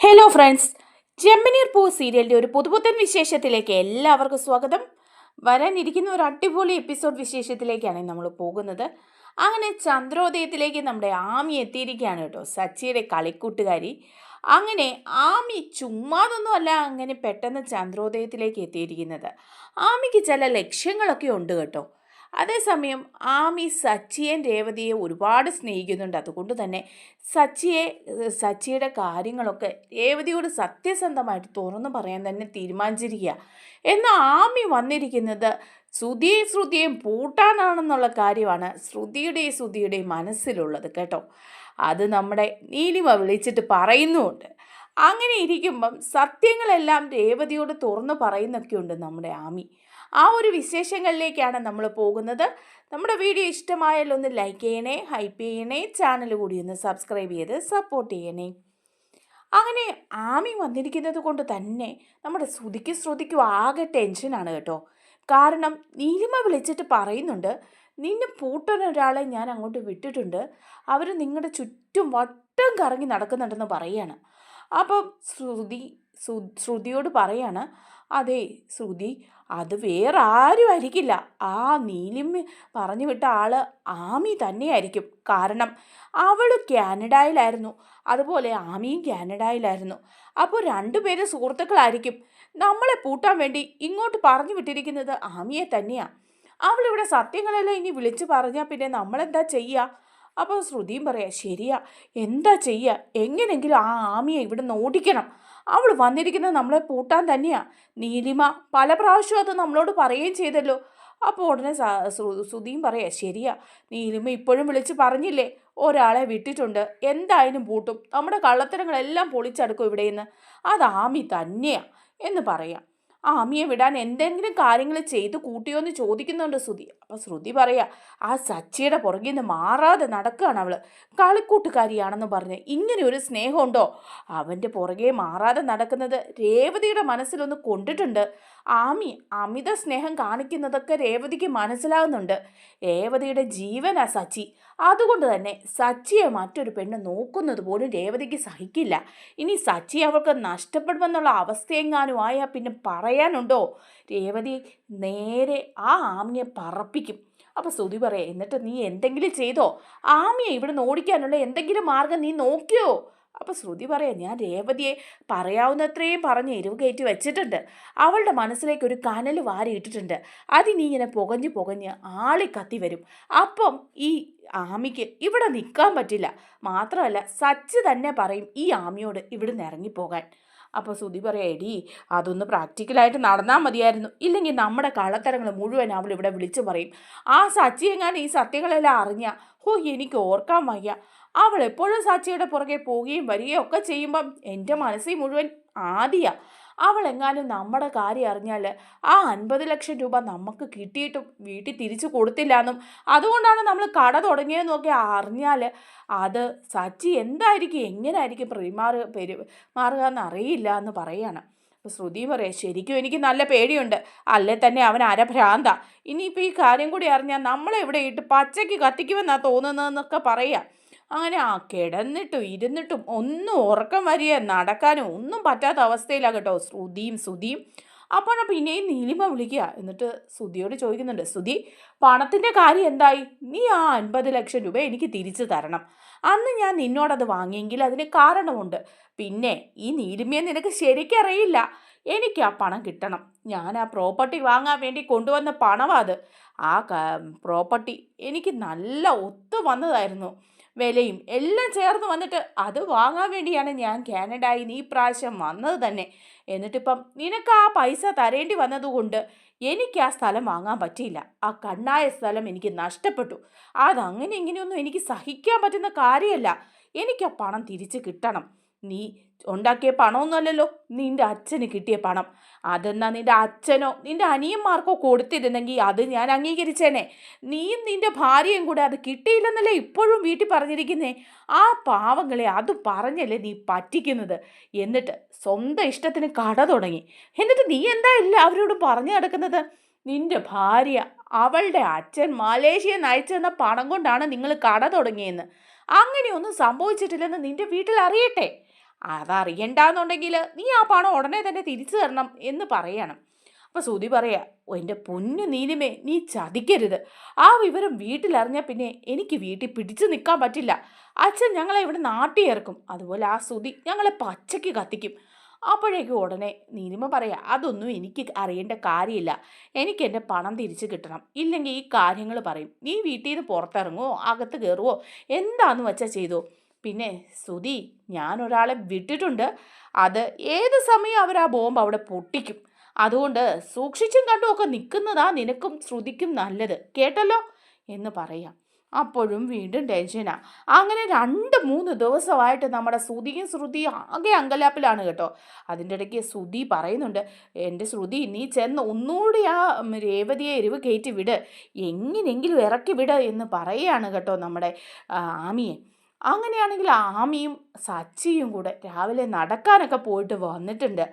Hello friends ജെമ്മിനീർ പൂ സീരിയലിന്റെ ഒരു പുതുപുത്തൻ വിശേഷത്തിലേക്ക് എല്ലാവർക്കും സ്വാഗതം. വരാനിരിക്കുന്ന ഒരു അടിപൊളി എപ്പിസോഡ് വിശേഷത്തിലേക്കാണ് നമ്മൾ പോകുന്നത്. അങ്ങനെ ചന്ദ്രോദയത്തിലേക്ക് നമ്മുടെ ആമി എത്തിയിരിക്കുകയാണ് കേട്ടോ. സച്ചിയുടെ കളിക്കൂട്ടുകാരി. അങ്ങനെ ആമി ചുമ്മാതൊന്നുമല്ല അങ്ങനെ പെട്ടെന്ന് ചന്ദ്രോദയത്തിലേക്ക് എത്തിയിരിക്കുന്നത്. ആമിക്ക് ചില ലക്ഷ്യങ്ങളൊക്കെ ഉണ്ട് കേട്ടോ. അതേസമയം ആമി സച്ചിയെയും രേവതിയെ ഒരുപാട് സ്നേഹിക്കുന്നുണ്ട്. അതുകൊണ്ട് തന്നെ സച്ചിയെ സച്ചിയുടെ കാര്യങ്ങളൊക്കെ രേവതിയോട് സത്യസന്ധമായിട്ട് തുറന്നു പറയാൻ തന്നെ തീരുമാനിച്ചിരിക്കുക. എന്നാൽ ആമി വന്നിരിക്കുന്നത് ശ്രുതിയെ ശ്രുതിയെയും പൂട്ടാനാണെന്നുള്ള കാര്യമാണ് ശ്രുതിയുടെയും ശ്രുതിയുടെയും മനസ്സിലുള്ളത് കേട്ടോ. അത് നമ്മുടെ നീലിമ വിളിച്ചിട്ട് പറയുന്നുമുണ്ട്. അങ്ങനെ ഇരിക്കുമ്പം സത്യങ്ങളെല്ലാം രേവതിയോട് തുറന്നു പറയുന്നൊക്കെയുണ്ട് നമ്മുടെ ആമി. ആ ഒരു വിശേഷങ്ങളിലേക്കാണ് നമ്മൾ പോകുന്നത്. നമ്മുടെ വീഡിയോ ഇഷ്ടമായാൽ ഒന്ന് ലൈക്ക് ചെയ്യണേ ഹൈപ്പ് ചെയ്യണേ ചാനൽ കൂടി ഒന്ന് സബ്സ്ക്രൈബ് ചെയ്ത് സപ്പോർട്ട് ചെയ്യണേ. അങ്ങനെ ആമി വന്നിരിക്കുന്നത് കൊണ്ട് തന്നെ നമ്മുടെ ശ്രുതിക്ക് ശ്രുതിക്കും ആകെ ടെൻഷനാണ് കേട്ടോ. കാരണം നീലിമ വിളിച്ചിട്ട് പറയുന്നുണ്ട് നിന്നെ പൂട്ടൻ ഒരാളെ ഞാൻ അങ്ങോട്ട് വിട്ടിട്ടുണ്ട്. അവർ നിങ്ങളുടെ ചുറ്റും വട്ടം കറങ്ങി നടക്കുന്നുണ്ടെന്ന് പറയാണ്. അപ്പം ശ്രുതി ശ്രു- ശ്രുതിയോട് പറയാണ് അതെ ശ്രുതി അത് വേറെ ആരും ആയിരിക്കില്ല ആ നീലിമ പറഞ്ഞു വിട്ട ആൾ ആമി തന്നെയായിരിക്കും. കാരണം അവൾ കാനഡയിലായിരുന്നു. അതുപോലെ ആമിയും കാനഡയിലായിരുന്നു. അപ്പോൾ രണ്ടുപേരും സുഹൃത്തുക്കളായിരിക്കും. നമ്മളെ പൂട്ടാൻ വേണ്ടി ഇങ്ങോട്ട് പറഞ്ഞു വിട്ടിരിക്കുന്നത് ആമിയെ തന്നെയാണ് അവളിവിടെ സത്യങ്ങളെല്ലാം ഇനി വിളിച്ചു പറഞ്ഞാൽ പിന്നെ നമ്മളെന്താ ചെയ്യുക അപ്പോൾ ശ്രുതിയും പറയാം ശരിയാ. എന്താ ചെയ്യുക എങ്ങനെങ്കിലും ആ ആമിയെ ഇവിടെ നിന്ന് ഓടിക്കണം. അവൾ വന്നിരിക്കുന്നത് നമ്മളെ പൂട്ടാൻ തന്നെയാണ് നീലിമ പല പ്രാവശ്യം അത് നമ്മളോട് പറയുകയും ചെയ്തല്ലോ. അപ്പോൾ ഉടനെ സുധിയും പറയാ ശരിയാ. നീലിമ ഇപ്പോഴും വിളിച്ച് പറഞ്ഞില്ലേ ഒരാളെ വിട്ടിട്ടുണ്ട്. എന്തായാലും പൂട്ടും. നമ്മുടെ കള്ളത്തരങ്ങളെല്ലാം പൊളിച്ചടുക്കും ഇവിടെ നിന്ന് അത് ആമി തന്നെയാ എന്ന് പറയാം. ആമിയെ വിടാൻ എന്തെങ്കിലും കാര്യങ്ങൾ ചെയ്ത് കൂട്ടിയോ എന്ന് ചോദിക്കുന്നുണ്ട് ശ്രുതി. അപ്പോൾ ശ്രുതി പറയാ ആ സച്ചിയുടെ പുറകിൽ നിന്ന് മാറാതെ നടക്കുകയാണ് അവൾ. കളിക്കൂട്ടുകാരിയാണെന്ന് പറഞ്ഞ് ഇങ്ങനെ ഒരു സ്നേഹമുണ്ടോ അവന്റെ പുറകെ മാറാതെ നടക്കുന്നത് രേവതിയുടെ മനസ്സിലൊന്ന് കൊണ്ടിട്ടുണ്ട്. ആമി അമിത സ്നേഹം കാണിക്കുന്നതൊക്കെ രേവതിക്ക് മനസ്സിലാകുന്നുണ്ട് രേവതിയുടെ ജീവനാ സച്ചി. അതുകൊണ്ട് തന്നെ സച്ചിയെ മറ്റൊരു പെണ്ണ് നോക്കുന്നത് പോലും രേവതിക്ക് സഹിക്കില്ല. ഇനി സച്ചി അവൾക്ക് നഷ്ടപ്പെടുമെന്നുള്ള അവസ്ഥയെങ്ങാനും ആയാൽ പിന്നെ പറയാനുണ്ടോ? രേവതി നേരെ ആ ആമിയെ പറപ്പിക്കും. അപ്പോൾ സുതി പറയാം എന്നിട്ട് നീ എന്തെങ്കിലും ചെയ്തോ? ആമിയെ ഇവിടെ നിന്ന് ഓടിക്കാനുള്ള എന്തെങ്കിലും മാർഗം നീ നോക്കിയോ? അപ്പോൾ ശ്രുതി പറയാം ഞാൻ രേവതിയെ പറയാവുന്നത്രയും പറഞ്ഞ് എരിവ് കയറ്റി വെച്ചിട്ടുണ്ട്. അവളുടെ മനസ്സിലേക്ക് ഒരു കനൽ വാരിയിട്ടിട്ടുണ്ട്. അതിനി ഇങ്ങനെ പുകഞ്ഞ് പുകഞ്ഞ് ആളി കത്തി വരും. അപ്പം ഈ ആമിക്ക് ഇവിടെ നിൽക്കാൻ പറ്റില്ല. മാത്രമല്ല സച്ച് തന്നെ പറയും ഈ ആമിയോട് ഇവിടുന്ന് ഇറങ്ങിപ്പോകാൻ. അപ്പോൾ സുധി പറയാം എടി അതൊന്ന് പ്രാക്ടിക്കലായിട്ട് നടന്നാൽ മതിയായിരുന്നു. ഇല്ലെങ്കിൽ നമ്മുടെ കള്ളത്തരങ്ങൾ മുഴുവൻ അവൾ ഇവിടെ വിളിച്ചു പറയും. ആ സച്ചി ഈ സത്യങ്ങളെല്ലാം അറിഞ്ഞ ഹോ എനിക്ക് ഓർക്കാൻ വയ്യ. അവൾ എപ്പോഴും സാക്ഷിയുടെ പുറകെ പോവുകയും വരികയും ഒക്കെ ചെയ്യുമ്പം എന്റെ മനസ്സിൽ മുഴുവൻ ആദിയാ. അവൾ എങ്ങാനും നമ്മുടെ കാര്യം അറിഞ്ഞാൽ ആ അൻപത് ലക്ഷം രൂപ നമുക്ക് കിട്ടിയിട്ടും വീട്ടിൽ തിരിച്ചു കൊടുത്തില്ല എന്നും അതുകൊണ്ടാണ് നമ്മൾ കട തുടങ്ങിയതെന്നൊക്കെ അറിഞ്ഞാൽ അത് സച്ചി എന്തായിരിക്കും എങ്ങനെയായിരിക്കും പെരുമാറ് പെരു മാറുക എന്ന് അറിയില്ല എന്ന് പറയാണ്. അപ്പോൾ ശ്രുതി പറയാം ശരിക്കും എനിക്ക് നല്ല പേടിയുണ്ട്. അല്ലേ തന്നെ അവൻ അരഭ്രാന്ത. ഇനിയിപ്പോൾ ഈ കാര്യം കൂടി അറിഞ്ഞാൽ നമ്മളെ ഇവിടെ ഇട്ട് പച്ചയ്ക്ക് കത്തിക്കുമെന്നാണ് തോന്നുന്നതെന്നൊക്കെ പറയാം. അങ്ങനെ ആ കിടന്നിട്ടും ഇരുന്നിട്ടും ഒന്നും ഉറക്കം വരിക നടക്കാനും ഒന്നും പറ്റാത്ത അവസ്ഥയിലാണ് കേട്ടോ ശ്രുതിയും ശ്രുതിയും അപ്പോഴാണ് പിന്നെയും നീലിമ വിളിക്കുക. എന്നിട്ട് ശ്രുതിയോട് ചോദിക്കുന്നുണ്ട് ശ്രുതി പണത്തിന്റെ കാര്യം എന്തായി? നീ ആ അൻപത് ലക്ഷം രൂപ എനിക്ക് തിരിച്ചു തരണം. അന്ന് ഞാൻ നിന്നോടത് വാങ്ങിയെങ്കിൽ അതിന് കാരണമുണ്ട്. പിന്നെ ഈ നീലിമയെ നിനക്ക് ശരിക്കറിയില്ല. എനിക്ക് ആ പണം കിട്ടണം. ഞാൻ ആ പ്രോപ്പർട്ടി വാങ്ങാൻ വേണ്ടി കൊണ്ടുവന്ന പണമാണ് അത്. ആ പ്രോപ്പർട്ടി എനിക്ക് നല്ല ഒത്തു വന്നതായിരുന്നു. വിലയും എല്ലാം ചേർന്ന് വന്നിട്ട് അത് വാങ്ങാൻ വേണ്ടിയാണ് ഞാൻ കാനഡയിൽ നിന്ന് ഈ പ്രാവശ്യം വന്നത് തന്നെ. എന്നിട്ടിപ്പം നിനക്ക് ആ പൈസ തരേണ്ടി വന്നതുകൊണ്ട് എനിക്ക് ആ സ്ഥലം വാങ്ങാൻ പറ്റിയില്ല. ആ കണ്ണായ സ്ഥലം എനിക്ക് നഷ്ടപ്പെട്ടു. അതങ്ങനെ ഇങ്ങനെയൊന്നും എനിക്ക് സഹിക്കാൻ പറ്റുന്ന കാര്യമല്ല. എനിക്ക് ആ പണം തിരിച്ച് കിട്ടണം. നീ ഉണ്ടാക്കിയ പണമൊന്നുമല്ലല്ലോ. നിന്റെ അച്ഛന് കിട്ടിയ പണം. അതെന്നാ നിന്റെ അച്ഛനോ നിന്റെ അനിയന്മാർക്കോ കൊടുത്തിരുന്നെങ്കിൽ അത് ഞാൻ അംഗീകരിച്ചേനെ. നീയും നിന്റെ ഭാര്യയും കൂടെ അത് കിട്ടിയില്ലെന്നല്ലേ ഇപ്പോഴും വീട്ടിൽ പറഞ്ഞിരിക്കുന്നേ. ആ പാവങ്ങളെ അത് പറഞ്ഞല്ലേ നീ പറ്റിക്കുന്നത്. എന്നിട്ട് സ്വന്തം ഇഷ്ടത്തിന് കട തുടങ്ങി. എന്നിട്ട് നീ എന്താ ഇല്ല അവരോട് പറഞ്ഞു നടക്കുന്നത്? നിന്റെ ഭാര്യ അവളുടെ അച്ഛൻ മലേഷ്യയിൽ നിന്ന് പണം കൊണ്ടാണ് നിങ്ങൾ കട തുടങ്ങിയെന്ന്. അങ്ങനെയൊന്നും സംഭവിച്ചിട്ടില്ലെന്ന് നിന്റെ വീട്ടിൽ അറിയട്ടെ. അതറിയണ്ടെന്നുണ്ടെങ്കിൽ നീ ആ പണം ഉടനെ തന്നെ തിരിച്ചു തരണം എന്ന് പറയണം. അപ്പോൾ സുതി പറയാ "ഓ, എന്റെ പൊന്നു നീലിമേ നീ ചതിക്കരുത്. ആ വിവരം വീട്ടിലറിഞ്ഞാൽ പിന്നെ എനിക്ക് വീട്ടിൽ പിടിച്ചു നിൽക്കാൻ പറ്റില്ല. അച്ഛൻ ഞങ്ങളെ ഇവിടെ നാട്ടി ഇറക്കും. അതുപോലെ ആ സുതി ഞങ്ങളെ പച്ചയ്ക്ക് കത്തിക്കും. അപ്പോഴേക്കും ഉടനെ നീലിമ പറയാ അതൊന്നും എനിക്ക് അറിയേണ്ട കാര്യമില്ല. എനിക്ക് എന്റെ പണം തിരിച്ചു കിട്ടണം. ഇല്ലെങ്കിൽ ഈ കാര്യങ്ങൾ പറയും. നീ വീട്ടിൽ നിന്ന് പുറത്തിറങ്ങുമോ അകത്ത് കയറുമോ എന്താണെന്ന് വെച്ചാൽ ചെയ്തോ? പിന്നെ സുധി ഞാനൊരാളെ വിട്ടിട്ടുണ്ട്. അത് ഏത് സമയം അവർ ആ ബോംബ് അവിടെ പൊട്ടിക്കും? അതുകൊണ്ട് സൂക്ഷിച്ചും കണ്ടും ഒക്കെ നിൽക്കുന്നതാ നിനക്കും ശ്രുതിക്കും നല്ലത്. കേട്ടല്ലോ? എന്ന് പറയാം. അപ്പോഴും വീണ്ടും ടെൻഷനാണ് അങ്ങനെ രണ്ട് മൂന്ന് ദിവസമായിട്ട് നമ്മുടെ ശ്രുതിയും ശ്രുതിയും ആകെ അങ്കലാപ്പിലാണ് കേട്ടോ. അതിന്റെ ഇടയ്ക്ക് ശ്രുതി പറയുന്നുണ്ട് എന്റെ ശ്രുതി നീ ചെന്ന് ഒന്നുകൂടി ആ രേവതിയെ എരിവ് കയറ്റി വിട്. എങ്ങനെയെങ്കിലും ഇറക്കി വിട് എന്ന് പറയുകയാണ് കേട്ടോ നമ്മുടെ ആമിയെ. അങ്ങനെയാണെങ്കിൽ ആമിയും സച്ചിയും കൂടെ രാവിലെ നടക്കാനൊക്കെ പോയിട്ട് വന്നിട്ടുണ്ട്.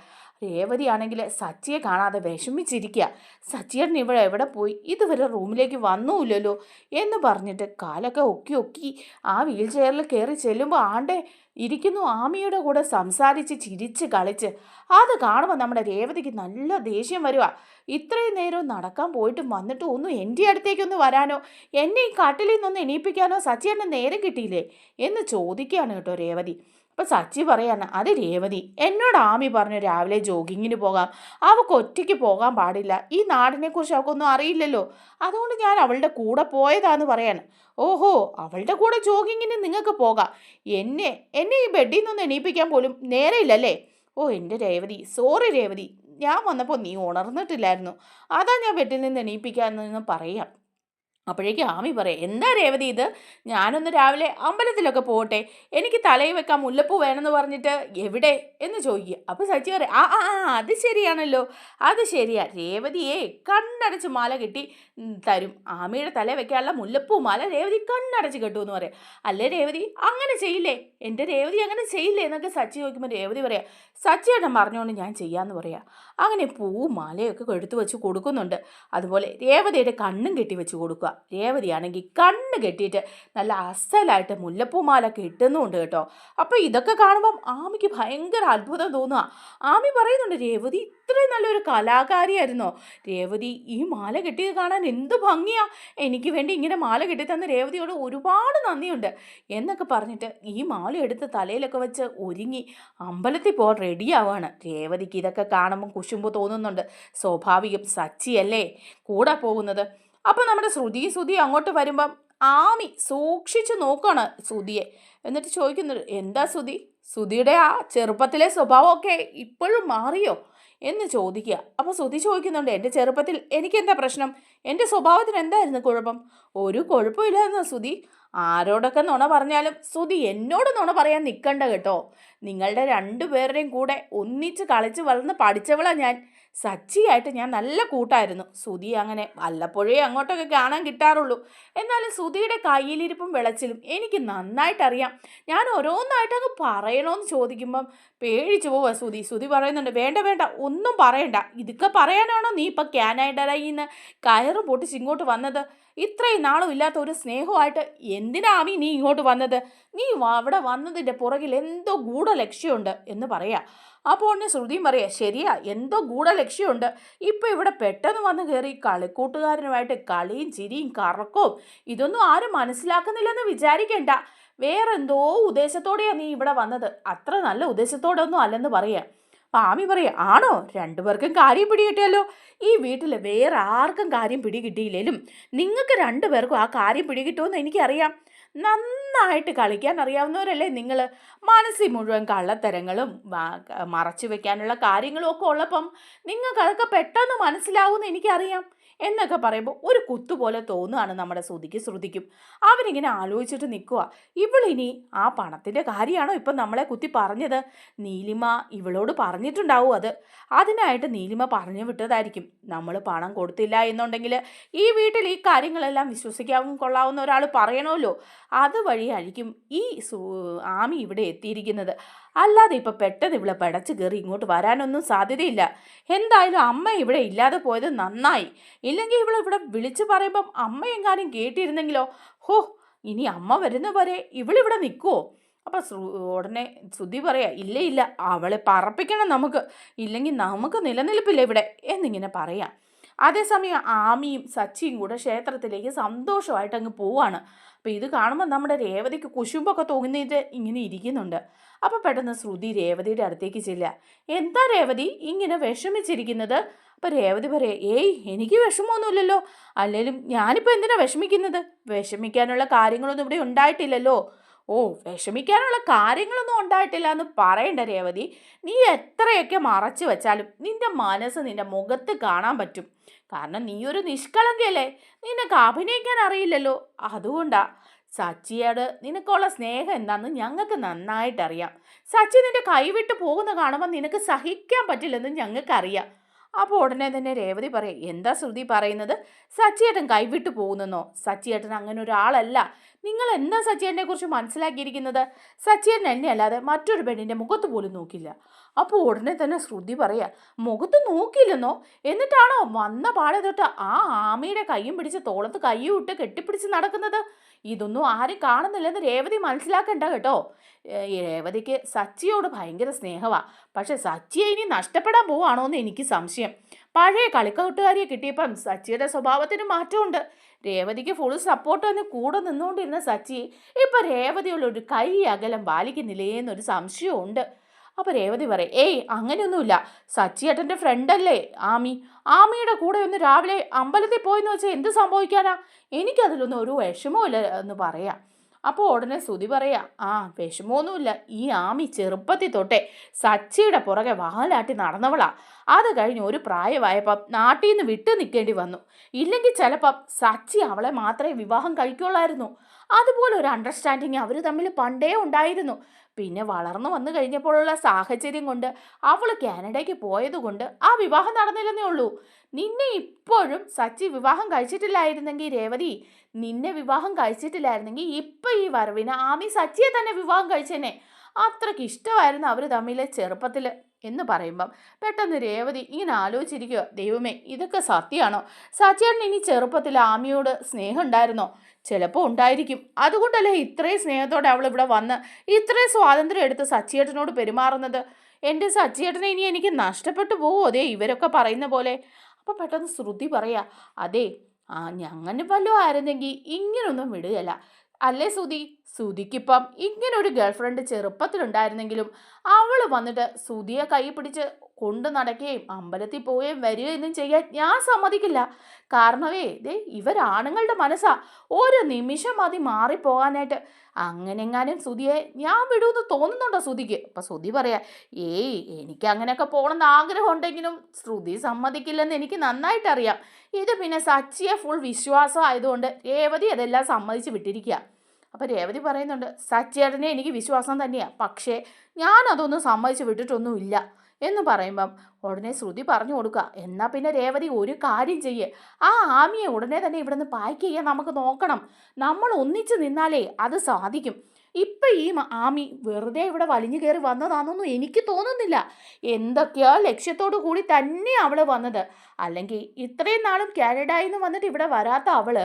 രേവതി ആണെങ്കിൽ സച്ചിയെ കാണാതെ വിഷമിച്ചിരിക്കുക സച്ചിയേട്ടൻ ഇവിടെ എവിടെ പോയി? ഇതുവരെ റൂമിലേക്ക് വന്നുമില്ലല്ലോ എന്ന് പറഞ്ഞിട്ട് കാലൊക്കെ ഒക്കി ഒക്കി ആ വീൽ ചെയറിൽ കയറി ചെല്ലുമ്പോൾ ആണ്ടേ ഇരിക്കുന്നു ആമിയുടെ കൂടെ സംസാരിച്ച് ചിരിച്ച് കളിച്ച്. അത് കാണുമ്പോൾ നമ്മുടെ രേവതിക്ക് നല്ല ദേഷ്യം വരുക ഇത്രയും നേരം നടക്കാൻ പോയിട്ട് വന്നിട്ടും ഒന്നും എന്റെ അടുത്തേക്കൊന്ന് വരാനോ? എന്നെ ഈ കാട്ടിൽ നിന്നൊന്ന് എണീപ്പിക്കാനോ സച്ചിയേട്ടന് നേരം കിട്ടിയില്ലേ? എന്ന് ചോദിക്കുകയാണ് കേട്ടോ രേവതി. അപ്പം സച്ചി പറയാണ് അത് രേവതി എന്നോട് ആമി പറഞ്ഞു രാവിലെ ജോഗിങ്ങിന് പോകാം. അവൾക്ക് ഒറ്റയ്ക്ക് പോകാൻ പാടില്ല. ഈ നാടിനെക്കുറിച്ച് അവൾക്കൊന്നും അറിയില്ലല്ലോ. അതുകൊണ്ട് ഞാൻ അവളുടെ കൂടെ പോയതാന്ന് പറയാണ്. ഓഹോ അവളുടെ കൂടെ ജോഗിങ്ങിന് നിങ്ങൾക്ക് പോകാം. എന്നെ എന്നെ ഈ ബെഡിൽ നിന്ന് എണീപ്പിക്കാൻ പോലും നേരെയില്ലല്ലേ? ഓ എന്റെ രേവതി സോറി രേവതി. ഞാൻ വന്നപ്പോൾ നീ ഉണർന്നിട്ടില്ലായിരുന്നു. അതാ ഞാൻ ബെഡിൽ നിന്ന് എണീപ്പിക്കാമെന്ന് പറയാം അപ്പോഴേക്കും ആമി പറയാം എന്താ രേവതി ഇത്? ഞാനൊന്ന് രാവിലെ അമ്പലത്തിലൊക്കെ പോകട്ടെ. എനിക്ക് തലയിൽ വെക്കാൻ മുല്ലപ്പൂ വേണമെന്ന് പറഞ്ഞിട്ട് എവിടെ? എന്ന് ചോദിക്കുക. അപ്പോൾ സച്ചി പറയാം ആ ആ അത് ശരിയാണല്ലോ. അത് ശരിയാ. രേവതിയെ കണ്ണടച്ച് മാല കെട്ടി തരും. ആമിയുടെ തല വെക്കാനുള്ള മുല്ലപ്പൂ മാല രേവതി കണ്ണടച്ച് കെട്ടു എന്ന് പറയാം. അല്ലേ രേവതി? അങ്ങനെ ചെയ്യില്ലേ? എന്റെ രേവതി അങ്ങനെ ചെയ്യില്ലേ? എന്നൊക്കെ സച്ചി ചോദിക്കുമ്പോൾ രേവതി പറയാം സച്ചിയേട്ടൻ പറഞ്ഞുകൊണ്ട് ഞാൻ ചെയ്യാമെന്ന് പറയാം. അങ്ങനെ പൂവും മാലയൊക്കെ എടുത്തു വെച്ച് കൊടുക്കുന്നുണ്ട്. അതുപോലെ രേവതിയുടെ കണ്ണും കെട്ടി വെച്ച് കൊടുക്കുക. രേവതിയാണെങ്കിൽ കണ്ണ് കെട്ടിയിട്ട് നല്ല അസലായിട്ട് മുല്ലപ്പൂമാല കെട്ടുന്നുണ്ട് കേട്ടോ. അപ്പോൾ ഇതൊക്കെ കാണുമ്പം ആമിക്ക് ഭയങ്കര അത്ഭുതം തോന്നുക ആമി പറയുന്നുണ്ട് രേവതി ഇത്രയും നല്ലൊരു കലാകാരിയായിരുന്നോ? രേവതി ഈ മാല കെട്ടിയത് കാണാൻ എന്ത് ഭംഗിയാ? എനിക്ക് വേണ്ടി ഇങ്ങനെ മാല കെട്ടി തന്ന രേവതിയോട് ഒരുപാട് നന്ദിയുണ്ട്. എന്നൊക്കെ പറഞ്ഞിട്ട് ഈ മാല എടുത്ത് തലയിലൊക്കെ വെച്ച് ഒരുങ്ങി അമ്പലത്തിൽ പോകാൻ റെഡിയാവാണ് രേവതിക്ക് ഇതൊക്കെ കാണുമ്പോൾ കുശുമ്പ് തോന്നുന്നുണ്ട്. സ്വാഭാവികം സച്ചിയല്ലേ? കൂടെ പോകുന്നത്. അപ്പോൾ നമ്മുടെ ശ്രുതി ശ്രുതി അങ്ങോട്ട് വരുമ്പം ആമി സൂക്ഷിച്ചു നോക്കുകയാണ് ശ്രുതിയെ. എന്നിട്ട് ചോദിക്കുന്നത് എന്താ ശ്രുതി? ശ്രുതിയുടെ ആ ചെറുപ്പത്തിലെ സ്വഭാവമൊക്കെ ഇപ്പോഴും മാറിയോ? എന്ന് ചോദിക്കുക. അപ്പോൾ ശ്രുതി ചോദിക്കുന്നുണ്ട് എന്റെ ചെറുപ്പത്തിൽ എനിക്കെന്താ പ്രശ്നം? എന്റെ സ്വഭാവത്തിന് എന്തായിരുന്നു കുഴപ്പം? ഒരു കുഴപ്പമില്ലായിരുന്നു ശ്രുതി. ആരോടൊക്കെ നുണ പറഞ്ഞാലും ശ്രുതി എന്നോട് നുണ പറയാൻ നിൽക്കണ്ട കേട്ടോ. നിങ്ങളുടെ രണ്ടുപേരുടെയും കൂടെ ഒന്നിച്ച് കളിച്ച് വളർന്ന് പഠിച്ചവളാണ് ഞാൻ. സച്ചിയായിട്ട് ഞാൻ നല്ല കൂട്ടായിരുന്നു. സുധി അങ്ങനെ വല്ലപ്പോഴേ അങ്ങോട്ടൊക്കെ കാണാൻ കിട്ടാറുള്ളൂ. എന്നാലും സുധിയുടെ കയ്യിലിരിപ്പും വിളച്ചിലും എനിക്ക് നന്നായിട്ടറിയാം. ഞാൻ ഓരോന്നായിട്ട് അങ്ങ് പറയണമെന്ന് ചോദിക്കുമ്പം പേടിച്ചു പോവാ സുധി. സുധി പറയുന്നുണ്ട് വേണ്ട വേണ്ട ഒന്നും പറയണ്ട. ഇതൊക്കെ പറയാനാണോ നീ ഇപ്പം ക്യാനഡയിൽ നിന്ന് കയറ് പൊട്ടിച്ച് ഇങ്ങോട്ട് വന്നത്. ഇത്രയും നാളും ഇല്ലാത്ത ഒരു സ്നേഹമായിട്ട് എന്തിനാമി നീ ഇങ്ങോട്ട് വന്നത്? നീ അവിടെ വന്നതിന്റെ പുറകിൽ എന്തോ ഗൂഢലക്ഷ്യമുണ്ട് എന്ന് പറയാ. അപ്പോൾ ഉടനെ ശ്രുതിയും പറയാം ശരിയാ എന്തോ ഗൂഢലക്ഷ്യമുണ്ട്. ഇപ്പം ഇവിടെ പെട്ടെന്ന് വന്ന് കയറി കളിക്കൂട്ടുകാരനുമായിട്ട് കളിയും ചിരിയും കറക്കവും ഇതൊന്നും ആരും മനസ്സിലാക്കുന്നില്ലെന്ന് വിചാരിക്കേണ്ട. വേറെന്തോ ഉദ്ദേശത്തോടെയാണ് നീ ഇവിടെ വന്നത്. അത്ര നല്ല ഉദ്ദേശത്തോടെ ഒന്നും അല്ലെന്ന് പറയാം. ആമി പറയും ആണോ? രണ്ടുപേർക്കും കാര്യം പിടികിട്ടിയല്ലോ. ഈ വീട്ടിൽ വേറെ ആർക്കും കാര്യം പിടികിട്ടിയില്ലേലും നിങ്ങൾക്ക് രണ്ടുപേർക്കും ആ കാര്യം പിടികിട്ടുമെന്ന് എനിക്കറിയാം. നന്നായിട്ട് കളിക്കാൻ അറിയാവുന്നവരല്ലേ നിങ്ങൾ മനസ്സിൽ മുഴുവൻ കള്ളത്തരങ്ങളും മറച്ചു വെക്കാനുള്ള കാര്യങ്ങളും ഒക്കെ ഉള്ളപ്പം നിങ്ങൾക്ക് അതൊക്കെ പെട്ടെന്ന് മനസ്സിലാവുമെന്ന് എനിക്കറിയാം. എന്നൊക്കെ പറയുമ്പോൾ ഒരു കുത്തുപോലെ തോന്നുകയാണ് നമ്മുടെ ശ്രുതിക്ക്. ശ്രുതിക്കും അവനിങ്ങനെ ആലോചിച്ചിട്ട് നിൽക്കുക ഇവളിനി ആ പണത്തിന്റെ കാര്യമാണോ ഇപ്പം നമ്മളെ കുത്തി പറഞ്ഞത്? നീലിമ ഇവളോട് പറഞ്ഞിട്ടുണ്ടാവും അത്. അതിനായിട്ട് നീലിമ പറഞ്ഞു വിട്ടതായിരിക്കും. നമ്മൾ പണം കൊടുത്തില്ല എന്നുണ്ടെങ്കിൽ ഈ വീട്ടിൽ ഈ കാര്യങ്ങളെല്ലാം വിശ്വസിക്കാവും കൊള്ളാവുന്ന ഒരാൾ പറയണമല്ലോ. അതുവഴിയായിരിക്കും ഈ ആമി ഇവിടെ എത്തിയിരിക്കുന്നത്. അല്ലാതെ ഇപ്പം പെട്ടെന്ന് ഇവിടെ പടച്ചു കയറി ഇങ്ങോട്ട് വരാനൊന്നും സാധ്യതയില്ല. എന്തായാലും അമ്മ ഇവിടെ ഇല്ലാതെ പോയത് നന്നായി. ഇല്ലെങ്കിൽ ഇവൾ ഇവിടെ വിളിച്ചു പറയുമ്പം അമ്മ എങ്ങാനും കേട്ടിരുന്നെങ്കിലോ? ഹോ ഇനി അമ്മ വരുന്ന വരെ ഇവളിവിടെ നിൽക്കുമോ അപ്പം ഉടനെ ശ്രുതി പറയാ ഇല്ല ഇല്ല അവളെ പറപ്പിക്കണം നമുക്ക്. ഇല്ലെങ്കിൽ നമുക്ക് നിലനിൽപ്പില്ല ഇവിടെ എന്നിങ്ങനെ പറയാം. അതേസമയം ആമിയും സച്ചിയും കൂടെ ക്ഷേത്രത്തിലേക്ക് സന്തോഷമായിട്ട് അങ്ങ് പോവാണ്. അപ്പോൾ ഇത് കാണുമ്പോൾ നമ്മുടെ രേവതിക്ക് കുശുമ്പൊക്കെ തോന്നിയിട്ട് ഇങ്ങനെ ഇരിക്കുന്നുണ്ട്. അപ്പോൾ പെട്ടെന്ന് ശ്രുതി രേവതിയുടെ അടുത്തേക്ക് ചെല്ലുക. എന്താ രേവതി? ഇങ്ങനെ വിഷമിച്ചിരിക്കുന്നത്. അപ്പോൾ രേവതി പറയാ ഏയ് എനിക്ക് വിഷമമൊന്നുമില്ലല്ലോ. അല്ലെങ്കിലും ഞാനിപ്പോൾ എന്തിനാണ് വിഷമിക്കുന്നത്? വിഷമിക്കാനുള്ള കാര്യങ്ങളൊന്നും ഇവിടെ ഉണ്ടായിട്ടില്ലല്ലോ. ഓ വിഷമിക്കാനുള്ള കാര്യങ്ങളൊന്നും ഉണ്ടായിട്ടില്ല എന്ന് പറയണ്ട രേവതി. നീ എത്രയൊക്കെ മറച്ചു വെച്ചാലും നിന്റെ മനസ്സ് നിന്റെ മുഖത്ത് കാണാൻ പറ്റും. കാരണം നീ ഒരു നിഷ്കളങ്കയല്ലേ. നിനക്ക് അഭിനയിക്കാൻ അറിയില്ലല്ലോ. അതുകൊണ്ടാ സച്ചിയോട് നിനക്കുള്ള സ്നേഹം എന്താണെന്ന് ഞങ്ങൾക്ക് നന്നായിട്ടറിയാം. സച്ചി നിന്റെ കൈവിട്ട് പോകുന്ന കാണുമ്പോൾ നിനക്ക് സഹിക്കാൻ പറ്റില്ലെന്ന് ഞങ്ങൾക്കറിയാം. അപ്പോൾ ഉടനെ തന്നെ രേവതി പറയും എന്താ ശ്രുതി പറയുന്നത്? സച്ചിയേട്ടൻ കൈവിട്ട് പോകുന്നെന്നോ? സച്ചിയേട്ടൻ അങ്ങനെ ഒരാളല്ല. നിങ്ങൾ എന്താ സച്ചിയേട്ടനെ കുറിച്ച് മനസ്സിലാക്കിയിരിക്കുന്നത്? സച്ചിയേട്ടൻ എന്നെ അല്ലാതെ മറ്റൊരു പെണ്ണിന്റെ മുഖത്ത് പോലും നോക്കില്ല. അപ്പോൾ ഉടനെ തന്നെ ശ്രുതി പറയാ മുഖത്ത് നോക്കിയില്ലെന്നോ? എന്നിട്ടാണോ വന്ന പാടെ തൊട്ട് ആ ആമയുടെ കൈയും പിടിച്ച് തോളത്ത് കൈയും ഇട്ട് കെട്ടിപ്പിടിച്ച് നടക്കുന്നത്? ഇതൊന്നും ആരും കാണുന്നില്ലെന്ന് രേവതി മനസ്സിലാക്കണ്ട കേട്ടോ. രേവതിക്ക് സച്ചിയോട് ഭയങ്കര സ്നേഹമാണ് പക്ഷെ സച്ചിയെ ഇനി നഷ്ടപ്പെടാൻ പോവാണോ എന്ന് എനിക്ക് സംശയം. പഴയ കളിക്കൂട്ടുകാരിയെ കിട്ടിയപ്പം സച്ചിയുടെ സ്വഭാവത്തിന് മാറ്റമുണ്ട്. രേവതിക്ക് ഫുൾ സപ്പോർട്ട് തന്നെ കൂടെ നിന്നുകൊണ്ടിരുന്ന സച്ചി ഇപ്പം രേവതിയുള്ള ഒരു കൈ അകലം പാലിക്കുന്നില്ലേ എന്നൊരു സംശയമുണ്ട് അപ്പോൾ രേവതി പറയും ഏയ് അങ്ങനെയൊന്നുമില്ല. സച്ചിയേട്ടന്റെ ഫ്രണ്ടല്ലേ ആമി. ആമിയുടെ കൂടെ ഒന്ന് രാവിലെ അമ്പലത്തിൽ പോയെന്ന് വെച്ചാൽ എന്ത് സംഭവിക്കാനാ? എനിക്കതിലൊന്നും ഒരു വിഷമമില്ല എന്ന് പറയാം. അപ്പോൾ ഉടനെ ശ്രുതി പറയാ ആ വിഷമമൊന്നുമില്ല. ഈ ആമി ചെറുപ്പത്തിൽ തൊട്ടേ സച്ചിയുടെ പുറകെ വാലാട്ടി നടന്നവളാ. അത് കഴിഞ്ഞ് ഒരു പ്രായമായപ്പം നാട്ടിൽ നിന്ന് വിട്ടു നിൽക്കേണ്ടി വന്നു. ഇല്ലെങ്കിൽ ചിലപ്പം സച്ചി അവളെ മാത്രമേ വിവാഹം കഴിക്കുള്ളായിരുന്നു. അതുപോലെ ഒരു അണ്ടർസ്റ്റാൻഡിങ് അവർ തമ്മിൽ പണ്ടേ ഉണ്ടായിരുന്നു. പിന്നെ വളർന്നു വന്നു കഴിഞ്ഞപ്പോഴുള്ള സാഹചര്യം കൊണ്ട് അവൾ കാനഡയ്ക്ക് പോയതുകൊണ്ട് ആ വിവാഹം നടന്നില്ലെന്നേ ഉള്ളൂ. നിന്നെ ഇപ്പോഴും സച്ചി വിവാഹം കഴിച്ചിട്ടില്ലായിരുന്നെങ്കിൽ രേവതി നിന്നെ വിവാഹം കഴിച്ചിട്ടില്ലായിരുന്നെങ്കിൽ ഇപ്പം ഈ വരവിന് ആമി സച്ചിയെ തന്നെ വിവാഹം കഴിച്ചേനെ. അത്രയ്ക്ക് ഇഷ്ടമായിരുന്നു അവർ തമ്മിൽ ചെറുപ്പത്തിൽ എന്ന് പറയുമ്പം. പെട്ടെന്ന് രേവതി ഇങ്ങനെ ആലോചിച്ചിരിക്കുക ദൈവമേ ഇതൊക്കെ സത്യമാണോ? സച്ചിയാണ് ഇനി ചെറുപ്പത്തിൽ ആമിയോട് സ്നേഹം ഉണ്ടായിരുന്നോ? ചിലപ്പോൾ ഉണ്ടായിരിക്കും. അതുകൊണ്ടല്ലേ ഇത്രയും സ്നേഹത്തോടെ അവൾ ഇവിടെ വന്ന് ഇത്രയും സ്വാതന്ത്ര്യം എടുത്ത് സച്ചിയേട്ടനോട് പെരുമാറുന്നത്? എന്റെ സച്ചിയേട്ടനെ ഇനി എനിക്ക് നഷ്ടപ്പെട്ടു പോവോ? അതെ ഇവരൊക്കെ പറയുന്ന പോലെ. അപ്പോൾ പെട്ടെന്ന് ശ്രുതി പറയാ അതെ ആ ഞങ്ങനെ വല്ലതും ആയിരുന്നെങ്കിൽ ഇങ്ങനൊന്നും വിടുകയല്ല അല്ലേ സുധി സുധിക്കിപ്പം ഇങ്ങനൊരു ഗേൾഫ്രണ്ട് ചെറുപ്പത്തിലുണ്ടായിരുന്നെങ്കിലും അവൾ വന്നിട്ട് സുധിയെ കൈ പിടിച്ച് കൊണ്ടു നടക്കുകയും അമ്പലത്തിൽ പോവുകയും വരികയൊന്നും ചെയ്യാൻ ഞാൻ സമ്മതിക്കില്ല. കാരണവേ ദേ ഇവരാണുങ്ങളുടെ മനസ്സാ. ഒരു നിമിഷം മതി മാറിപ്പോകാനായിട്ട്. അങ്ങനെങ്ങാനും സുതിയെ ഞാൻ വിടുമെന്ന് തോന്നുന്നുണ്ടോ സുതിക്ക് അപ്പം സുതി പറയാ ഏയ് എനിക്ക് അങ്ങനെയൊക്കെ പോകണമെന്ന് ആഗ്രഹം ഉണ്ടെങ്കിലും ശ്രുതി സമ്മതിക്കില്ലെന്ന് എനിക്ക് നന്നായിട്ടറിയാം. ഇത് പിന്നെ സച്ചിയെ ഫുൾ വിശ്വാസം ആയതുകൊണ്ട് രേവതി അതെല്ലാം സമ്മതിച്ച് വിട്ടിരിക്കുക അപ്പോൾ രേവതി പറയുന്നുണ്ട് സച്ചിയേട്ടനെ എനിക്ക് വിശ്വാസം തന്നെയാണ് പക്ഷേ ഞാനതൊന്നും സമ്മതിച്ച് വിട്ടിട്ടൊന്നുമില്ല. എന്ന് പറയുമ്പം ഉടനെ ശ്രുതി പറഞ്ഞു കൊടുക്കുക. എന്നാൽ പിന്നെ രേവതി ഒരു കാര്യം ചെയ്യ്. ആ ആമിയെ ഉടനെ തന്നെ ഇവിടുന്ന് പായ്ക്ക് ചെയ്യാൻ നമുക്ക് നോക്കണം. നമ്മൾ ഒന്നിച്ചു നിന്നാലേ അത് സാധിക്കും. ഇപ്പം ഈ ആമി വെറുതെ ഇവിടെ വലിഞ്ഞു കയറി വന്നതാണെന്നൊന്നും എനിക്ക് തോന്നുന്നില്ല. എന്തൊക്കെയോ ലക്ഷ്യത്തോടു കൂടി തന്നെ അവൾ വന്നത്. അല്ലെങ്കിൽ ഇത്രയും നാളും കാനഡയിൽ നിന്ന് വന്നിട്ട് ഇവിടെ വരാത്ത അവൾ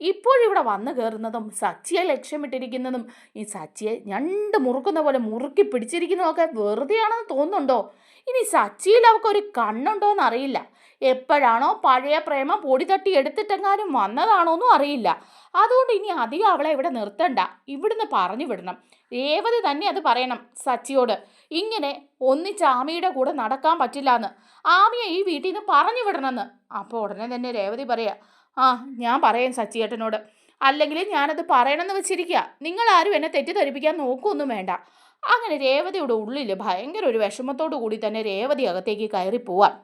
ഇപ്പോഴിവിടെ വന്നു കയറുന്നതും സച്ചിയെ ലക്ഷ്യമിട്ടിരിക്കുന്നതും ഈ സച്ചിയെ ഞണ്ട് മുറുക്കുന്ന പോലെ മുറുക്കി പിടിച്ചിരിക്കുന്നതൊക്കെ വെറുതെയാണെന്ന് തോന്നുന്നുണ്ടോ? ഇനി സച്ചിയിൽ അവൾക്കൊരു കണ്ണുണ്ടോയെന്ന് അറിയില്ല എപ്പോഴാണോ പഴയ പ്രേമം പൊടി തട്ടി എടുത്തിട്ടെങ്ങാനും വന്നതാണോന്നും അറിയില്ല. അതുകൊണ്ട് ഇനി അധികം അവളെ ഇവിടെ നിർത്തണ്ട. ഇവിടുന്ന് പറഞ്ഞു വിടണം. രേവതി തന്നെ അത് പറയണം സച്ചിയോട്. ഇങ്ങനെ ഒന്നിച്ച് ആമിയുടെ കൂടെ നടക്കാൻ പറ്റില്ല എന്ന് ആമിയെ ഈ വീട്ടിൽ നിന്ന് പറഞ്ഞു വിടണമെന്ന്. അപ്പോൾ ഉടനെ തന്നെ രേവതി പറയാ ആ ഞാൻ പറയാം സച്ചിയേട്ടനോട്. അല്ലെങ്കിൽ ഞാനത് പറയണമെന്ന് വെച്ചിരിക്കുക നിങ്ങളാരും എന്നെ തെറ്റിദ്ധരിപ്പിക്കാൻ നോക്കുകയൊന്നും വേണ്ട. അങ്ങനെ രേവതിയുടെ ഉള്ളിൽ ഭയങ്കര ഒരു വിഷമത്തോടു കൂടി തന്നെ രേവതി അകത്തേക്ക് കയറി പോവാം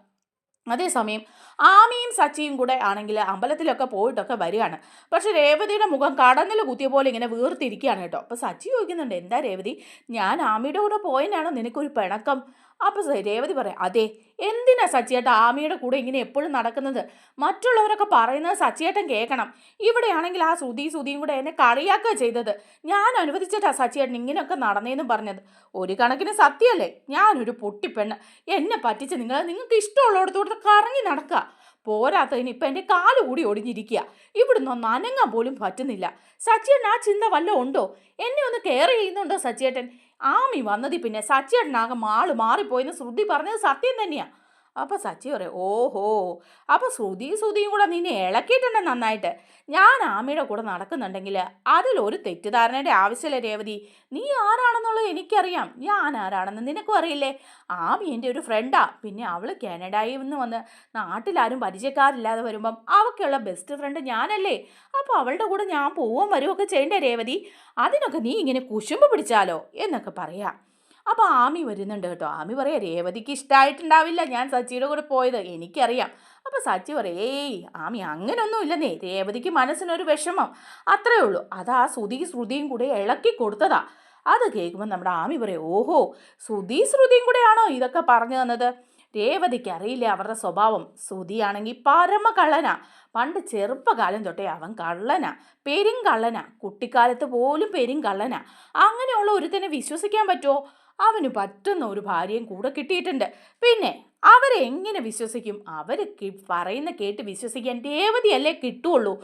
അതേസമയം ആമിയും സച്ചിയും കൂടെ ആണെങ്കിൽ അമ്പലത്തിലൊക്കെ പോയിട്ടൊക്കെ വരികയാണ്. പക്ഷെ രേവതിയുടെ മുഖം കടന്നിൽ കുത്തിയ പോലെ ഇങ്ങനെ വീർത്തിരിക്കുകയാണ് കേട്ടോ. അപ്പോൾ സച്ചി ചോദിക്കുന്നുണ്ട് എന്താ രേവതി? ഞാൻ ആമിയുടെ കൂടെ പോയതിനാണോ നിനക്കൊരു പിണക്കം? അപ്പോൾ സ- രേവതി പറയാം അതെ എന്തിനാ സച്ചിയേട്ട? ആമിയുടെ കൂടെ ഇങ്ങനെ എപ്പോഴും നടക്കുന്നത്? മറ്റുള്ളവരൊക്കെ പറയുന്നത് സച്ചിയേട്ടൻ കേൾക്കണം. ഇവിടെയാണെങ്കിൽ ആ സുതി സുതിയും കൂടെ എന്നെ കളിയാക്കുക ചെയ്തത്. ഞാൻ അനുവദിച്ചിട്ടാ സച്ചിയേട്ടൻ ഇങ്ങനെയൊക്കെ നടന്നേന്ന് പറഞ്ഞത്. ഒരു കണക്കിന് സത്യമല്ലേ? ഞാനൊരു പൊട്ടിപ്പെണ്ണ്. എന്നെ പറ്റിച്ച് നിങ്ങൾ നിങ്ങൾക്ക് ഇഷ്ടമുള്ളിടത്തോട്ട് കറങ്ങി നടക്കുക. പോരാത്തതിന് ഇപ്പം എന്റെ കാൽ കൂടി ഒടിഞ്ഞിരിക്കുക. ഇവിടുന്ന് ഒന്ന് അനങ്ങാൻ പോലും പറ്റുന്നില്ല. സച്ചിയേട്ടൻ ആ ചിന്ത വല്ലതും ഉണ്ടോ? എന്നെ ഒന്ന് കെയർ ചെയ്യുന്നുണ്ടോ സച്ചിയേട്ടൻ? ആമി വന്നതി പിന്നെ സച്ചിയേട്ടനാകെ മാൾ മാറിപ്പോയെന്ന് ശ്രുതി പറഞ്ഞത് സത്യം തന്നെയാ. അപ്പോൾ സച്ചി പറയും ഓഹോ അപ്പോൾ ശ്രുതി ശ്രുതിയും കൂടെ നിന്നെ ഇളക്കിയിട്ടുണ്ട് നന്നായിട്ട്. ഞാൻ ആമയുടെ കൂടെ നടക്കുന്നുണ്ടെങ്കിൽ അതിലൊരു തെറ്റിദ്ധാരണയുടെ ആവശ്യമില്ല രേവതി. നീ ആരാണെന്നുള്ളത് എനിക്കറിയാം. ഞാൻ ആരാണെന്ന് നിനക്കും അറിയില്ലേ? ആമി എന്റെ ഒരു ഫ്രണ്ടാ പിന്നെ അവൾ കാനഡയിൽ നിന്ന് വന്ന് നാട്ടിലാരും പരിചയക്കാരില്ലാതെ വരുമ്പം അവൾക്കുള്ള ബെസ്റ്റ് ഫ്രണ്ട് ഞാനല്ലേ? അപ്പോൾ അവളുടെ കൂടെ ഞാൻ പോവും വരുമൊക്കെ ചെയ്യണ്ടേ രേവതി? അതിനൊക്കെ നീ ഇങ്ങനെ കുശുമ്പ് പിടിച്ചാലോ? എന്നൊക്കെ പറയാം. അപ്പോൾ ആമി വരുന്നുണ്ട് കേട്ടോ. ആമി പറയാം രേവതിക്ക് ഇഷ്ടമായിട്ടുണ്ടാവില്ല ഞാൻ സച്ചിയുടെ കൂടെ പോയത്. എനിക്കറിയാം. അപ്പോൾ സച്ചി പറയും ഏയ് ആമി അങ്ങനെയൊന്നും ഇല്ലെന്നേ. രേവതിക്ക് മനസ്സിനൊരു വിഷമം. അത്രേ ഉള്ളൂ. അത് ആ ശ്രുതി ശ്രുതിയും കൂടെ ഇളക്കി കൊടുത്തതാ. അത് കേൾക്കുമ്പോൾ നമ്മുടെ ആമി പറയും ഓഹോ ശ്രുതി ശ്രുതിയും കൂടെയാണോ ഇതൊക്കെ പറഞ്ഞു തന്നത്? രേവതിക്ക് അറിയില്ല അവരുടെ സ്വഭാവം. ശ്രുതിയാണെങ്കിൽ പരമ കള്ളനാ പണ്ട് ചെറുപ്പകാലം തൊട്ടേ അവൻ കള്ളനാ. പെരും കള്ളനാ കുട്ടിക്കാലത്ത് പോലും പെരും കള്ളനാ അങ്ങനെയുള്ള ഒരുത്തനെ വിശ്വസിക്കാൻ പറ്റുമോ അവന് പറ്റുന്ന ഒരു ഭാര്യയും കൂടെ കിട്ടിയിട്ടുണ്ട്. പിന്നെ അവരെ എങ്ങനെ വിശ്വസിക്കും? അവർ പറയുന്ന കേട്ട് വിശ്വസിക്കാൻ രേവതിയല്ലേ കിട്ടുള്ളൂ.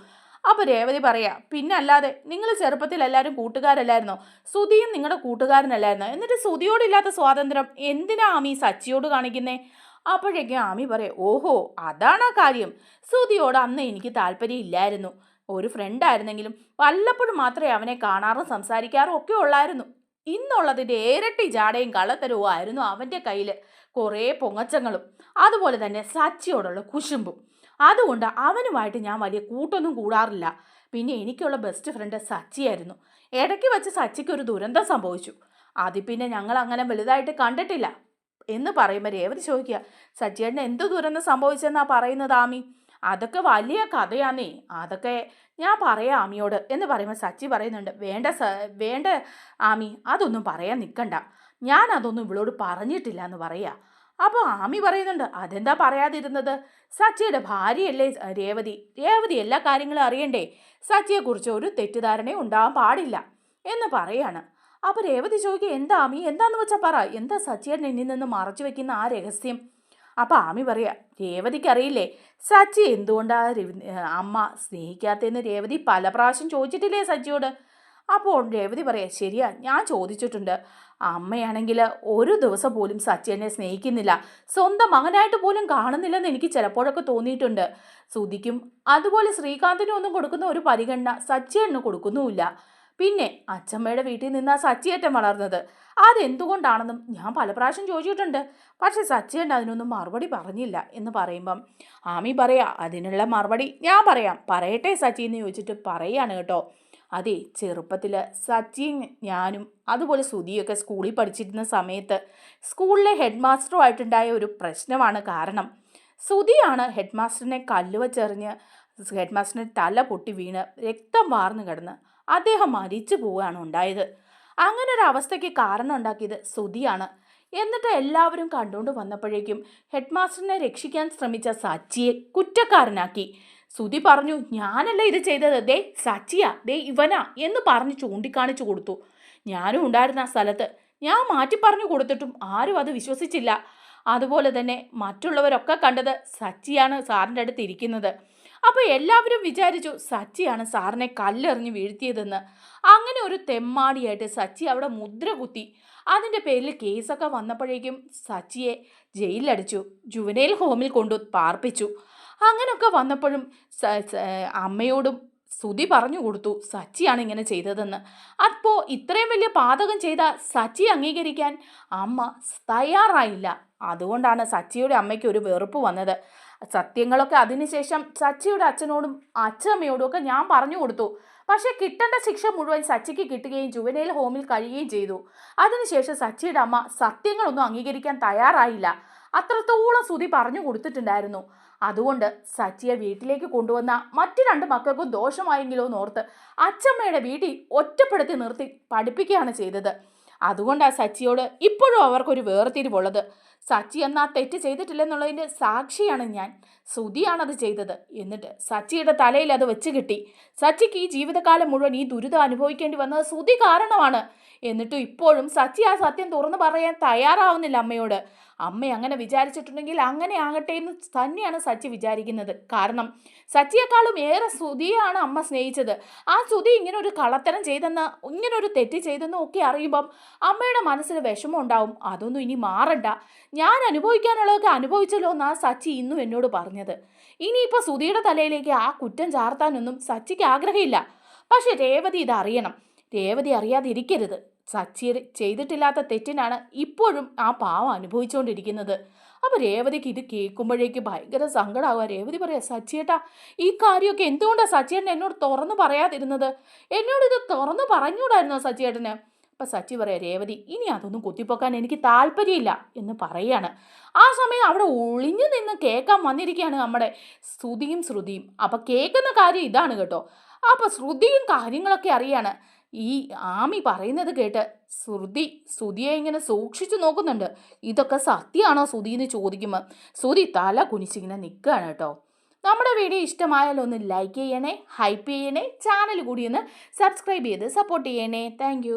അപ്പോൾ രേവതി പറയാ പിന്നെ അല്ലാതെ നിങ്ങൾ ചെറുപ്പത്തിൽ എല്ലാവരും കൂട്ടുകാരല്ലായിരുന്നോ? സുധിയും നിങ്ങളുടെ കൂട്ടുകാരനല്ലായിരുന്നോ? എന്നിട്ട് സുധിയോടില്ലാത്ത സ്വാതന്ത്ര്യം എന്തിനാ ആമി സച്ചിയോട് കാണിക്കുന്നേ? അപ്പോഴേക്കും ആമി പറയാം ഓഹോ അതാണ് ആ കാര്യം. സുധിയോട് അന്ന് എനിക്ക് താല്പര്യം ഇല്ലായിരുന്നു ഒരു ഫ്രണ്ടായിരുന്നെങ്കിലും വല്ലപ്പോഴും മാത്രമേ അവനെ കാണാറും സംസാരിക്കാറും ഒക്കെ ഉള്ളായിരുന്നു. ഇന്നുള്ളതിന്റെ ഇരട്ടി ജാടയും കള്ളത്തരവും ആയിരുന്നു അവന്റെ കയ്യിൽ കുറേ പൊങ്ങച്ചങ്ങളും അതുപോലെ തന്നെ സച്ചിയോടുള്ള കുശുമ്പും. അതുകൊണ്ട് അവനുമായിട്ട് ഞാൻ വലിയ കൂട്ടൊന്നും കൂടാറില്ല. പിന്നെ എനിക്കുള്ള ബെസ്റ്റ് ഫ്രണ്ട് സച്ചിയായിരുന്നു. ഇടയ്ക്ക് വെച്ച് സച്ചിക്ക് ഒരു ദുരന്തം സംഭവിച്ചു. അതിൽ പിന്നെ ഞങ്ങൾ അങ്ങനെ വലുതായിട്ട് കണ്ടിട്ടില്ല. എന്ന് പറയുമ്പോൾ രേവതി ചോദിക്കുക സച്ചിയേട്ടന് എന്ത് ദുരന്തം സംഭവിച്ചെന്നാ പറയുന്നത് ആമി? അതൊക്കെ വലിയ കഥയാന്നേ. അതൊക്കെ ഞാൻ പറയാം ആമിയോട് എന്ന് പറയുമ്പോൾ സച്ചി പറയുന്നുണ്ട് വേണ്ട വേണ്ട ആമി അതൊന്നും പറയാൻ നിൽക്കണ്ട ഞാൻ അതൊന്നും ഇവളോട് പറഞ്ഞിട്ടില്ല എന്ന് പറയാ. അപ്പോൾ ആമി പറയുന്നുണ്ട് അതെന്താ പറയാതിരുന്നത്? സച്ചിയുടെ ഭാര്യയല്ലേ രേവതി. രേവതി എല്ലാ കാര്യങ്ങളും അറിയണ്ടേ? സച്ചിയെക്കുറിച്ച് ഒരു തെറ്റിദ്ധാരണയും ഉണ്ടാവാൻ പാടില്ല. എന്ന് പറയാണ്. അപ്പോൾ രേവതി ചോദിക്കുക എന്താ ആമി? എന്താന്ന് വെച്ചാൽ പറ. എന്താ സച്ചിയുടെ എന്നിൽ നിന്ന് മറച്ചു വെക്കുന്ന ആ രഹസ്യം? അപ്പം ആമി പറയാ രേവതിക്ക് അറിയില്ലേ? സച്ചി എന്തുകൊണ്ടാണ് അമ്മ സ്നേഹിക്കാത്തതെന്ന് രേവതി പല പ്രാവശ്യം ചോദിച്ചിട്ടില്ലേ സച്ചിയോട്? അപ്പോൾ രേവതി പറയാ ശരിയാ ഞാൻ ചോദിച്ചിട്ടുണ്ട്. അമ്മയാണെങ്കിൽ ഒരു ദിവസം പോലും സച്ചി എന്നെ സ്നേഹിക്കുന്നില്ല. സ്വന്തം മകനായിട്ട് പോലും കാണുന്നില്ലെന്ന് എനിക്ക് ചിലപ്പോഴൊക്കെ തോന്നിയിട്ടുണ്ട്. സുധിക്കും അതുപോലെ ശ്രീകാന്തിനും ഒന്നും കൊടുക്കുന്ന ഒരു പരിഗണന സച്ചിയേട്ടന് കൊടുക്കുന്നുമില്ല. പിന്നെ അച്ചമ്മയുടെ വീട്ടിൽ നിന്നാ സച്ചിയേറ്റം വളർന്നത്. അതെന്തുകൊണ്ടാണെന്നും ഞാൻ പല പ്രാവശ്യം ചോദിച്ചിട്ടുണ്ട്. പക്ഷേ സച്ചിയേട്ടൻ അതിനൊന്നും മറുപടി പറഞ്ഞില്ല എന്ന് പറയുമ്പം ആമി പറയാ അതിനുള്ള മറുപടി ഞാൻ പറയാം. പറയട്ടെ സച്ചി എന്ന് ചോദിച്ചിട്ട് പറയാണ് കേട്ടോ. അതെ ചെറുപ്പത്തിൽ സച്ചിയും ഞാനും അതുപോലെ സുധിയൊക്കെ സ്കൂളിൽ പഠിച്ചിരുന്ന സമയത്ത് സ്കൂളിലെ ഹെഡ് മാസ്റ്ററുമായിട്ടുണ്ടായ ഒരു പ്രശ്നമാണ് കാരണം സുധിയാണ് ഹെഡ് മാസ്റ്ററിനെ കല്ലുവച്ചെറിഞ്ഞ് ഹെഡ് മാസ്റ്ററിന്റെ തല പൊട്ടി വീണ് രക്തം വാർന്നു കിടന്ന്. അദ്ദേഹം മരിച്ചു പോവുകയാണ് ഉണ്ടായത്. അങ്ങനെ ഒരു അവസ്ഥയ്ക്ക് കാരണം ഉണ്ടാക്കിയത് സുതിയാണ് എന്നിട്ട് എല്ലാവരും കണ്ടുകൊണ്ട് വന്നപ്പോഴേക്കും ഹെഡ് മാസ്റ്ററിനെ രക്ഷിക്കാൻ ശ്രമിച്ച സച്ചിയെ കുറ്റക്കാരനാക്കി. സുതി പറഞ്ഞു ഞാനല്ല ഇത് ചെയ്തത്? ദേ സച്ചിയ ദേ ഇവനാ എന്ന് പറഞ്ഞ് ചൂണ്ടിക്കാണിച്ചു കൊടുത്തു. ഞാനും ഉണ്ടായിരുന്ന ആ സ്ഥലത്ത്. ഞാൻ മാറ്റി പറഞ്ഞു കൊടുത്തിട്ടും ആരും അത് വിശ്വസിച്ചില്ല. അതുപോലെ തന്നെ മറ്റുള്ളവരൊക്കെ കണ്ടത് സച്ചിയാണ് സാറിന്റെ അടുത്ത് ഇരിക്കുന്നത്. അപ്പോൾ എല്ലാവരും വിചാരിച്ചു സച്ചിയാണ് സാറിനെ കല്ലെറിഞ്ഞ് വീഴ്ത്തിയതെന്ന്. അങ്ങനെ ഒരു തെമ്മാടിയായിട്ട് സച്ചി അവിടെ മുദ്ര കുത്തി. അതിന്റെ പേരിൽ കേസൊക്കെ വന്നപ്പോഴേക്കും സച്ചിയെ ജയിലിലടിച്ചു. ജുവനൈൽ ഹോമിൽ കൊണ്ടു പാർപ്പിച്ചു. അങ്ങനെയൊക്കെ വന്നപ്പോഴും അമ്മയോടും സുധി പറഞ്ഞു കൊടുത്തു സച്ചിയാണ് ഇങ്ങനെ ചെയ്തതെന്ന്. അപ്പോൾ ഇത്രയും വലിയ പാതകം ചെയ്ത സച്ചി അംഗീകരിക്കാൻ അമ്മ തയ്യാറായില്ല. അതുകൊണ്ടാണ് സച്ചിയുടെ അമ്മയ്ക്ക് ഒരു വെറുപ്പ് വന്നത്. സത്യങ്ങളൊക്കെ അതിനുശേഷം സച്ചിയുടെ അച്ഛനോടും അച്ഛമ്മയോടും ഒക്കെ ഞാൻ പറഞ്ഞു കൊടുത്തു. പക്ഷേ കിട്ടേണ്ട ശിക്ഷ മുഴുവൻ സച്ചിക്ക് കിട്ടുകയും ജുവനയിൽ ഹോമിൽ കഴിയുകയും ചെയ്തു. അതിനുശേഷം സച്ചിയുടെ അമ്മ സത്യങ്ങളൊന്നും അംഗീകരിക്കാൻ തയ്യാറായില്ല. അത്രത്തോളം സുതി പറഞ്ഞു കൊടുത്തിട്ടുണ്ടായിരുന്നു. അതുകൊണ്ട് സച്ചിയെ വീട്ടിലേക്ക് കൊണ്ടുവന്ന മറ്റു രണ്ട് മക്കൾക്കും ദോഷമായെങ്കിലോ എന്നോർത്ത് അച്ചമ്മയുടെ വീട്ടിൽ ഒറ്റപ്പെടുത്തി നിർത്തി പഠിപ്പിക്കുകയാണ് ചെയ്തത്. അതുകൊണ്ടാണ് സച്ചിയോട് ഇപ്പോഴും അവർക്കൊരു വേർതിരിവുള്ളത്. സച്ചി എന്നാ തെറ്റ് ചെയ്തിട്ടില്ലെന്നുള്ളതിന്റെ സാക്ഷിയാണ് ഞാൻ. സുതിയാണത് ചെയ്തത്. എന്നിട്ട് സച്ചിയുടെ തലയിൽ അത് വെച്ച് കിട്ടി. സച്ചിക്ക് ഈ ജീവിതകാലം മുഴുവൻ ഈ ദുരിതം അനുഭവിക്കേണ്ടി വന്നത് സുതി കാരണമാണ്. എന്നിട്ടും ഇപ്പോഴും സച്ചി ആ സത്യം തുറന്നു പറയാൻ തയ്യാറാവുന്നില്ല അമ്മയോട്. അമ്മ അങ്ങനെ വിചാരിച്ചിട്ടുണ്ടെങ്കിൽ അങ്ങനെ ആകട്ടെ എന്ന് തന്നെയാണ് സച്ചി വിചാരിക്കുന്നത്. കാരണം സച്ചിയെക്കാളും ഏറെ സുതിയാണ് അമ്മ സ്നേഹിച്ചത്. ആ സുതി ഇങ്ങനെ ഒരു കള്ളത്തരം ചെയ്തെന്ന് ഇങ്ങനെ ഒരു തെറ്റ് ചെയ്തെന്നും ഒക്കെ അറിയുമ്പം അമ്മയുടെ മനസ്സിൽ വിഷമം ഉണ്ടാവും. അതൊന്നും ഇനി മാറണ്ട. ഞാൻ അനുഭവിക്കാനുള്ളതൊക്കെ അനുഭവിച്ചല്ലോ എന്നാ സച്ചി ഇന്നും എന്നോട് പറഞ്ഞത്. ഇനിയിപ്പോൾ സുധിയുടെ തലയിലേക്ക് ആ കുറ്റം ചാർത്താനൊന്നും സച്ചിക്ക് ആഗ്രഹമില്ല. പക്ഷേ രേവതി ഇത് അറിയണം രേവതി അറിയാതിരിക്കരുത്. സച്ചി ചെയ്തിട്ടില്ലാത്ത തെറ്റിനാണ് ഇപ്പോഴും ആ പാവം അനുഭവിച്ചുകൊണ്ടിരിക്കുന്നത് അപ്പോൾ രേവതിക്ക് ഇത് കേൾക്കുമ്പോഴേക്ക് ഭയങ്കര സങ്കടമാവുക രേവതി പറയാം സച്ചിയേട്ടാ ഈ കാര്യമൊക്കെ എന്തുകൊണ്ടാണ് സച്ചിയേട്ടൻ എന്നോട് തുറന്നു പറയാതിരുന്നത്? എന്നോട് ഇത് തുറന്നു പറഞ്ഞുകൂടായിരുന്നോ സച്ചിയേട്ടന് അപ്പം സച്ചി പറയാ രേവതി ഇനി അതൊന്നും കുത്തിപ്പൊക്കാൻ എനിക്ക് താല്പര്യമില്ല എന്ന് പറയാണ്. ആ സമയം അവിടെ ഒളിഞ്ഞു നിന്ന് കേൾക്കാൻ വന്നിരിക്കുകയാണ് നമ്മുടെ ശ്രുതിയും ശ്രുതിയും. അപ്പം കേൾക്കുന്ന കാര്യം ഇതാണ് കേട്ടോ. അപ്പം ശ്രുതിയും കാര്യങ്ങളൊക്കെ അറിയാണ്. ഈ ആമി പറയുന്നത് കേട്ട് ശ്രുതി ശ്രുതിയെ ഇങ്ങനെ സൂക്ഷിച്ചു നോക്കുന്നുണ്ട്. ഇതൊക്കെ സത്യമാണോ ശ്രുതി എന്ന് ചോദിക്കുമ്പോൾ ശ്രുതി തല കുനിച്ചിങ്ങനെ നിൽക്കുകയാണ് കേട്ടോ. നമ്മുടെ വീഡിയോ ഇഷ്ടമായാൽ ഒന്ന് ലൈക്ക് ചെയ്യണേ ഹൈപ്പ് ചെയ്യണേ ചാനൽ കൂടി ഒന്ന് സബ്സ്ക്രൈബ് ചെയ്ത് സപ്പോർട്ട് ചെയ്യണേ. താങ്ക്